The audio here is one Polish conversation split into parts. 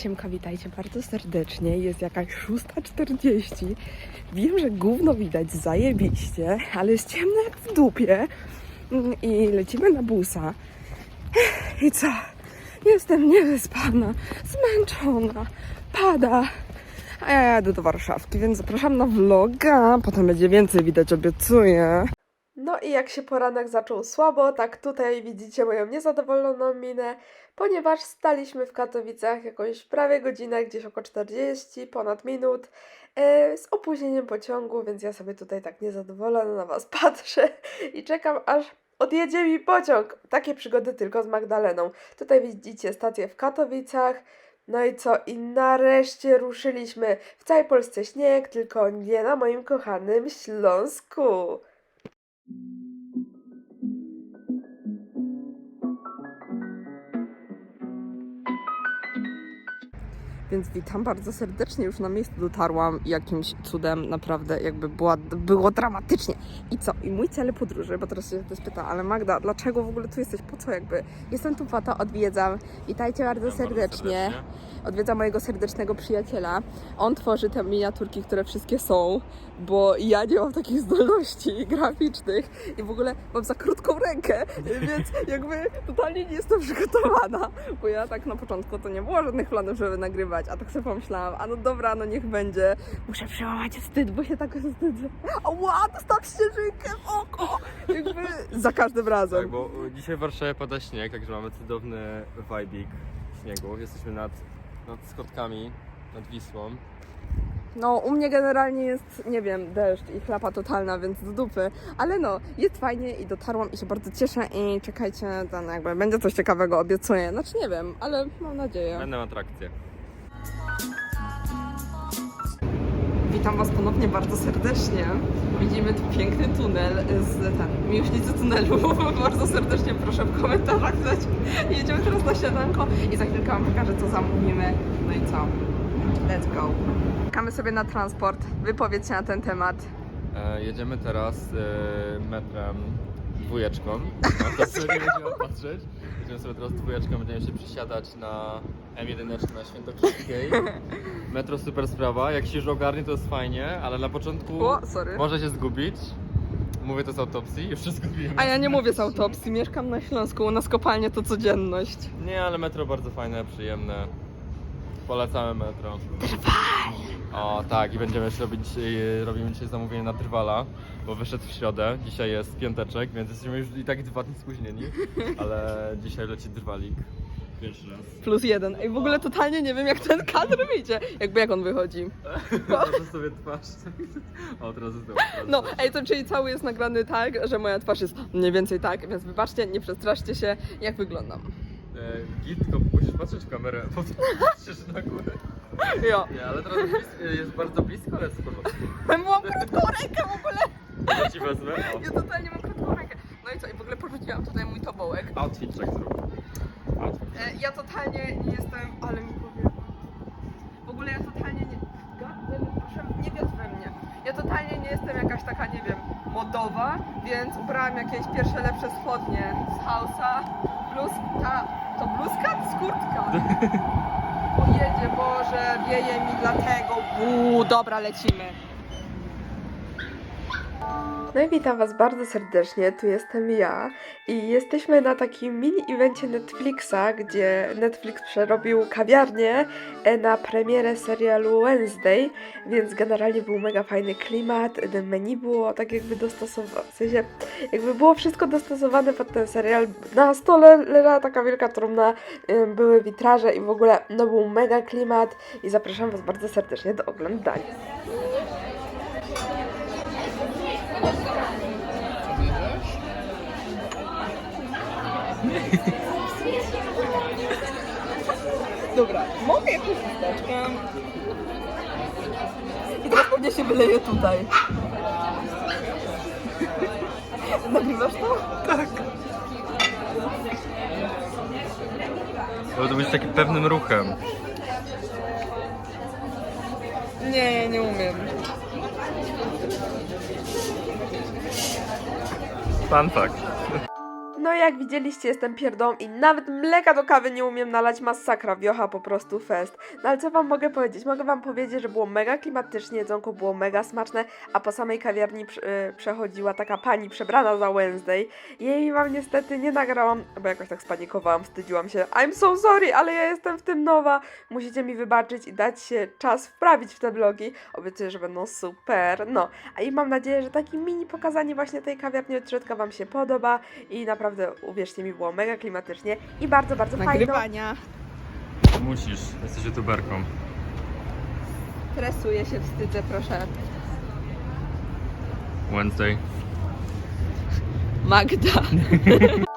Siemka, witajcie bardzo serdecznie. Jest jakaś 6.40. Wiem, że gówno widać zajebiście, ale jest ciemno jak w dupie. Mm, I lecimy na busa. I co? Jestem niewyspana, zmęczona, pada. A ja jadę do Warszawki, więc zapraszam na vloga. Potem będzie więcej widać, obiecuję. No i jak się poranek zaczął słabo, tak tutaj widzicie moją niezadowoloną minę, ponieważ staliśmy w Katowicach jakąś prawie godzinę, gdzieś około 40, ponad minut, e, z opóźnieniem pociągu, więc ja sobie tutaj tak niezadowolona na Was patrzę i czekam aż odjedzie mi pociąg. Takie przygody tylko z Magdaleną. Tutaj widzicie stację w Katowicach. No i co? I nareszcie ruszyliśmy. W całej Polsce śnieg, tylko nie na moim kochanym Śląsku. thank you Więc witam bardzo serdecznie, już na miejscu dotarłam jakimś cudem naprawdę jakby była, było dramatycznie. I co? I mój cel podróży, bo teraz się ktoś pyta, ale Magda, dlaczego w ogóle tu jesteś? Po co jakby? Jestem tu po to, odwiedzam. Witajcie bardzo serdecznie. Odwiedzam mojego serdecznego przyjaciela. On tworzy te miniaturki, które wszystkie są, bo ja nie mam takich zdolności graficznych i w ogóle mam za krótką rękę, więc jakby totalnie nie jestem przygotowana, bo ja tak na początku to nie było żadnych planów, żeby nagrywać, a tak sobie pomyślałam, a no dobra, no niech będzie. Muszę przełamać wstyd, bo się tak wstydzę. Ała, dostałam śnieżynkę w oko! Jakby za każdym razem. Tak, bo y, dzisiaj w Warszawie pada śnieg, także mamy cudowny vibik śniegu. Jesteśmy nad, nad schodkami, nad Wisłą. No, u mnie generalnie jest, nie wiem, deszcz i chlapa totalna, więc do dupy. Ale no, jest fajnie i dotarłam i się bardzo cieszę i czekajcie, ten jakby będzie coś ciekawego, obiecuję. Znaczy nie wiem, ale mam nadzieję. Będą atrakcje. Witam Was ponownie bardzo serdecznie. Widzimy tu piękny tunel z ten, miłośnicy tunelu. bardzo serdecznie proszę w komentarzach dać. Jedziemy teraz na śniadanko i za chwilkę Wam pokażę, co zamówimy. No i co? Let's go. Czekamy sobie na transport. Wypowiedź się na ten temat. E, jedziemy teraz e, metrem dwójeczką. Na to sobie będziemy patrzeć. Jedziemy sobie teraz dwójeczką, będziemy się przesiadać na M11 na Świętokrzyskiej. Metro super sprawa, jak się już ogarnie to jest fajnie, ale na początku O, sorry. może się zgubić. Mówię to z autopsji, już się zgubiłem. A ja nie mówię z autopsji, mieszkam na Śląsku, u nas kopalnie to codzienność. Nie, ale metro bardzo fajne, przyjemne. Polecamy metro. O tak, i będziemy jeszcze robić, dzisiaj- robimy dzisiaj zamówienie na Drwala, bo wyszedł w środę. Dzisiaj jest piąteczek, więc jesteśmy już i tak dwa dni spóźnieni, ale dzisiaj leci Drwalik. Pierwszy raz. Plus jeden. Ej, w ogóle totalnie nie wiem, jak ten kadr wyjdzie. Jakby jak on wychodzi. Proszę sobie twarz. O, teraz jest dobra. No, ej, to czyli cały jest nagrany tak, że moja twarz jest mniej więcej tak, więc wybaczcie, nie przestraszcie się, jak wyglądam. E, Git, tylko musisz patrzeć w kamerę, bo patrzysz na górę. Jo. Nie, ale teraz blisko, jest bardzo blisko, ale porządku. Mam krótką rękę w ogóle. Ja ci wezmę. O. Ja totalnie mam krótką rękę. No i co, i w ogóle porzuciłam tutaj mój tobołek. Outfit check zrób. Outfit. E, ja totalnie nie jestem, ale mi powiem. W ogóle ja totalnie nie. Proszę, nie wierz we mnie. Ja totalnie nie jestem jakaś taka, nie wiem, modowa, więc ubrałam jakieś pierwsze lepsze spodnie z Hausa. Plus ta, to bluzka? Jest kurtka. Pojedzie, Boże, wieje mi dlatego. Uuu, dobra, lecimy. No i witam Was bardzo serdecznie, tu jestem ja i jesteśmy na takim mini-evencie Netflixa, gdzie Netflix przerobił kawiarnię e, na premierę serialu Wednesday, więc generalnie był mega fajny klimat, menu było tak jakby dostosowane, w sensie jakby było wszystko dostosowane pod ten serial. Na stole leżała taka wielka trumna, e, były witraże i w ogóle no był mega klimat i zapraszam Was bardzo serdecznie do oglądania. Dobra, mogę jakąś chusteczkę. I teraz pewnie się wyleje tutaj. Nagrywasz to? Tak. To to być takim pewnym ruchem. Nie, nie umiem. Fun fact. No jak widzieliście, jestem pierdą i nawet mleka do kawy nie umiem nalać, masakra, wiocha po prostu fest. No ale co wam mogę powiedzieć? Mogę wam powiedzieć, że było mega klimatycznie, jedzonko było mega smaczne, a po samej kawiarni pr- y, przechodziła taka pani przebrana za Wednesday. Jej wam niestety nie nagrałam, bo jakoś tak spanikowałam, wstydziłam się. I'm so sorry, ale ja jestem w tym nowa. Musicie mi wybaczyć i dać się czas wprawić w te vlogi. Obiecuję, że będą super. No, a i mam nadzieję, że taki mini pokazanie właśnie tej kawiarni od środka wam się podoba i naprawdę, uwierzcie mi, było mega klimatycznie i bardzo, bardzo fajnie. Nagrywania. Musisz, jesteś youtuberką. Stresuję się, wstydzę, proszę. Wednesday. Magda.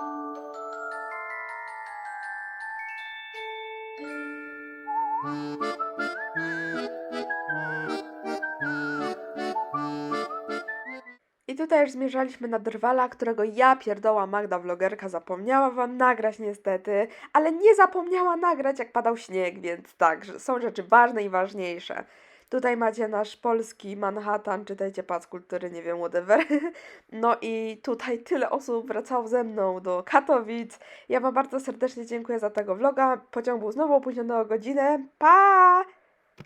tutaj już zmierzaliśmy na drwala, którego ja pierdoła Magda vlogerka zapomniała wam nagrać niestety, ale nie zapomniała nagrać jak padał śnieg, więc tak, są rzeczy ważne i ważniejsze. Tutaj macie nasz polski Manhattan, czytajcie Pac Kultury, nie wiem, whatever. No i tutaj tyle osób wracało ze mną do Katowic. Ja wam bardzo serdecznie dziękuję za tego vloga. Pociąg był znowu opóźniony o godzinę. Pa!